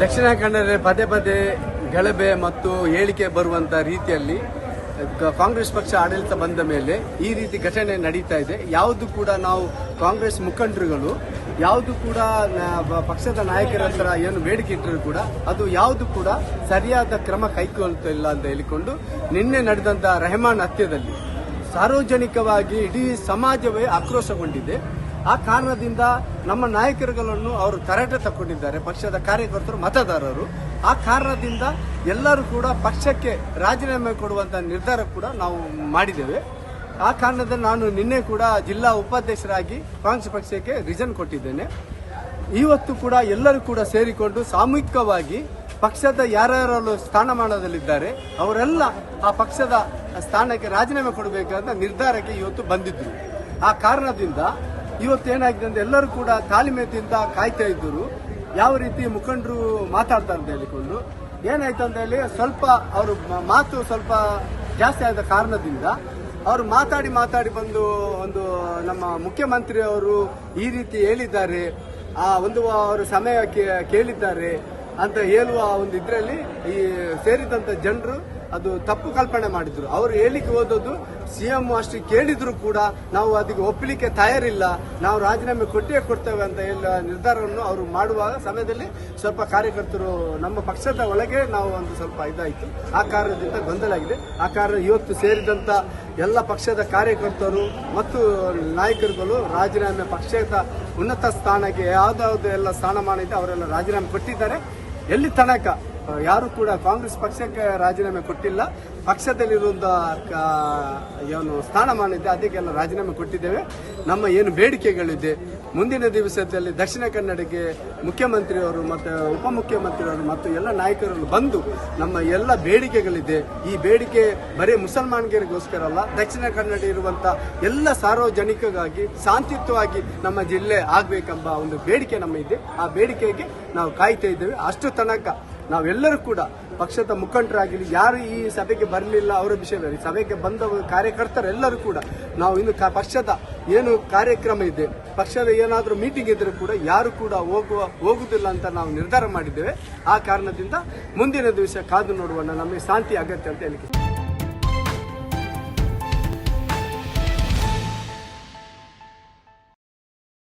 ದಕ್ಷಿಣ ಕನ್ನಡ ಪದೇ ಪದೇ ಗಲಭೆ ಮತ್ತು ಹೇಳಿಕೆ ಬರುವಂತ ರೀತಿಯಲ್ಲಿ ಕಾಂಗ್ರೆಸ್ ಪಕ್ಷ ಆಡಳಿತ ಬಂದ ಮೇಲೆ ಈ ರೀತಿ ಘಟನೆ ನಡೀತಾ ಇದೆ. ಯಾವುದು ಕೂಡ ನಾವು ಕಾಂಗ್ರೆಸ್ ಮುಖಂಡರುಗಳು, ಯಾವುದು ಕೂಡ ಪಕ್ಷದ ನಾಯಕರ ಹತ್ರ ಏನು ಬೇಡಿಕೆ ಇಟ್ಟರೂ ಕೂಡ ಅದು ಯಾವುದು ಕೂಡ ಸರಿಯಾದ ಕ್ರಮ ಕೈಗೊಳ್ಳುತ್ತಿಲ್ಲ ಅಂತ ಹೇಳಿಕೊಂಡು ನಿನ್ನೆ ನಡೆದಂತಹ ರೆಹಮಾನ್ ಹತ್ಯೆದಲ್ಲಿ ಸಾರ್ವಜನಿಕವಾಗಿ ಇಡೀ ಸಮಾಜವೇ ಆಕ್ರೋಶಗೊಂಡಿದೆ. ಆ ಕಾರಣದಿಂದ ನಮ್ಮ ನಾಯಕರುಗಳನ್ನು ಅವರು ತರಾಟೆ ತಕ್ಕೊಂಡಿದ್ದಾರೆ. ಪಕ್ಷದ ಕಾರ್ಯಕರ್ತರು, ಮತದಾರರು. ಆ ಕಾರಣದಿಂದ ಎಲ್ಲರೂ ಕೂಡ ಪಕ್ಷಕ್ಕೆ ರಾಜೀನಾಮೆ ಕೊಡುವಂತ ನಿರ್ಧಾರ ಕೂಡ ನಾವು ಮಾಡಿದ್ದೇವೆ. ಆ ಕಾರಣದಿಂದ ನಾನು ನಿನ್ನೆ ಕೂಡ ಜಿಲ್ಲಾ ಉಪಾಧ್ಯಕ್ಷರಾಗಿ ಕಾಂಗ್ರೆಸ್ ಪಕ್ಷಕ್ಕೆ ರಿಸನ್ ಕೊಟ್ಟಿದ್ದೇನೆ. ಇವತ್ತು ಕೂಡ ಎಲ್ಲರೂ ಕೂಡ ಸೇರಿಕೊಂಡು ಸಾಮೂಹಿಕವಾಗಿ ಪಕ್ಷದ ಯಾರ್ಯಾರಲ್ಲೂ ಸ್ಥಾನಮಾನದಲ್ಲಿದ್ದಾರೆ, ಅವರೆಲ್ಲ ಆ ಪಕ್ಷದ ಸ್ಥಾನಕ್ಕೆ ರಾಜೀನಾಮೆ ಕೊಡಬೇಕಂತ ನಿರ್ಧಾರಕ್ಕೆ ಇವತ್ತು ಬಂದಿದ್ದರು ಆ ಕಾರಣದಿಂದ ಇವತ್ತು ಏನಾಗಿದೆ ಅಂದ್ರೆ ಎಲ್ಲರೂ ಕೂಡ ತಾಳ್ಮೆಯಿಂದ ಕಾಯ್ತಾ ಇದ್ದರು. ಯಾವ ರೀತಿ ಮುಖಂಡರು ಮಾತಾಡ್ತಾರೆ ಅಂತ ಹೇಳಿಕೊಂಡು. ಏನಾಯ್ತು ಅಂತ ಹೇಳಿ ಸ್ವಲ್ಪ ಅವರು ಮಾತು ಸ್ವಲ್ಪ ಜಾಸ್ತಿ ಆದ ಕಾರಣದಿಂದ ಅವರು ಮಾತಾಡಿ ಮಾತಾಡಿ ಬಂದು ಒಂದು ನಮ್ಮ ಮುಖ್ಯಮಂತ್ರಿ ಅವರು ಈ ರೀತಿ ಹೇಳಿದ್ದಾರೆ. ಆ ಒಂದು ಅವರು ಸಮಯ ಕೇಳಿದ್ದಾರೆ ಅಂತ ಹೇಳುವ ಒಂದು ಇದರಲ್ಲಿ ಈ ಸೇರಿದಂಥ ಜನರು ಅದು ತಪ್ಪು ಕಲ್ಪನೆ ಮಾಡಿದ್ರು. ಅವರು ಹೇಳಿಕೆ ಓದೋದು ಸಿಎಂ ಅಷ್ಟು ಕೇಳಿದ್ರು ಕೂಡ ನಾವು ಅದಕ್ಕೆ ಒಪ್ಪಲಿಕ್ಕೆ ತಯಾರಿಲ್ಲ. ನಾವು ರಾಜೀನಾಮೆ ಕೊಟ್ಟೇ ಕೊಡ್ತೇವೆ ಅಂತ ಹೇಳುವ ನಿರ್ಧಾರವನ್ನು ಅವರು ಮಾಡುವ ಸಮಯದಲ್ಲಿ ಸ್ವಲ್ಪ ಕಾರ್ಯಕರ್ತರು ನಮ್ಮ ಪಕ್ಷದ ಒಳಗೆ ನಾವು ಒಂದು ಸ್ವಲ್ಪ ಇದಾಯಿತು. ಆ ಕಾರಣದಿಂದ ಗೊಂದಲ ಆಗಿದೆ. ಆ ಕಾರಣ ಇವತ್ತು ಸೇರಿದಂಥ ಎಲ್ಲ ಪಕ್ಷದ ಕಾರ್ಯಕರ್ತರು ಮತ್ತು ನಾಯಕರುಗಳು ರಾಜೀನಾಮೆ ಪಕ್ಷದ ಉನ್ನತ ಸ್ಥಾನಕ್ಕೆ ಯಾವುದಾವುದು ಎಲ್ಲ ಸ್ಥಾನಮಾನ ಇದೆ ಅವರೆಲ್ಲ ರಾಜೀನಾಮೆ ಕೊಟ್ಟಿದ್ದಾರೆ. ಎಲ್ಲಿ ತನಕ ಯಾರು ಕೂಡ ಕಾಂಗ್ರೆಸ್ ಪಕ್ಷಕ್ಕೆ ರಾಜೀನಾಮೆ ಕೊಟ್ಟಿಲ್ಲ. ಪಕ್ಷದಲ್ಲಿರುವಂತ ಏನು ಸ್ಥಾನಮಾನ ಇದೆ ಅದಕ್ಕೆಲ್ಲ ರಾಜೀನಾಮೆ ಕೊಟ್ಟಿದ್ದೇವೆ. ನಮ್ಮ ಏನು ಬೇಡಿಕೆಗಳಿದೆ. ಮುಂದಿನ ದಿವಸದಲ್ಲಿ ದಕ್ಷಿಣ ಕನ್ನಡಕ್ಕೆ ಮುಖ್ಯಮಂತ್ರಿಯವರು ಮತ್ತು ಉಪಮುಖ್ಯಮಂತ್ರಿಯವರು ಮತ್ತು ಎಲ್ಲ ನಾಯಕರನ್ನು ಬಂದು ನಮ್ಮ ಎಲ್ಲ ಬೇಡಿಕೆಗಳಿದೆ. ಈ ಬೇಡಿಕೆ ಬರೀ ಮುಸಲ್ಮಾನರಿಗೋಸ್ಕರ ಅಲ್ಲ, ದಕ್ಷಿಣ ಕನ್ನಡ ಇರುವಂಥ ಎಲ್ಲ ಸಾರ್ವಜನಿಕಗಾಗಿ, ಶಾಂತಿಯುತವಾಗಿ ನಮ್ಮ ಜಿಲ್ಲೆ ಆಗಬೇಕೆಂಬ ಒಂದು ಬೇಡಿಕೆ ನಮ್ಮ ಇದೆ. ಆ ಬೇಡಿಕೆಗೆ ನಾವು ಕಾಯ್ತಾ ಇದ್ದೇವೆ. ಅಷ್ಟು ತನಕ ನಾವೆಲ್ಲರೂ ಕೂಡ ಪಕ್ಷದ ಮುಖಂಡರಾಗಿರಲಿ, ಯಾರು ಈ ಸಭೆಗೆ ಬರಲಿಲ್ಲ ಅವರ ವಿಷಯದಲ್ಲಿ ಸಭೆಗೆ ಬಂದ ಕಾರ್ಯಕರ್ತರೆಲ್ಲರೂ ಕೂಡ ನಾವು ಇನ್ನು ಪಕ್ಷದ ಏನು ಕಾರ್ಯಕ್ರಮ ಇದೆ, ಪಕ್ಷದ ಏನಾದರೂ ಮೀಟಿಂಗ್ ಇದ್ದರೂ ಕೂಡ ಯಾರು ಕೂಡ ಹೋಗುವ, ಹೋಗುವುದಿಲ್ಲ ಅಂತ ನಾವು ನಿರ್ಧಾರ ಮಾಡಿದ್ದೇವೆ. ಆ ಕಾರಣದಿಂದ ಮುಂದಿನ ದಿವಸ ಕಾದು ನೋಡುವ ನಮಗೆ ಶಾಂತಿ ಅಗತ್ಯ ಅಂತ ಹೇಳಿಕೆ.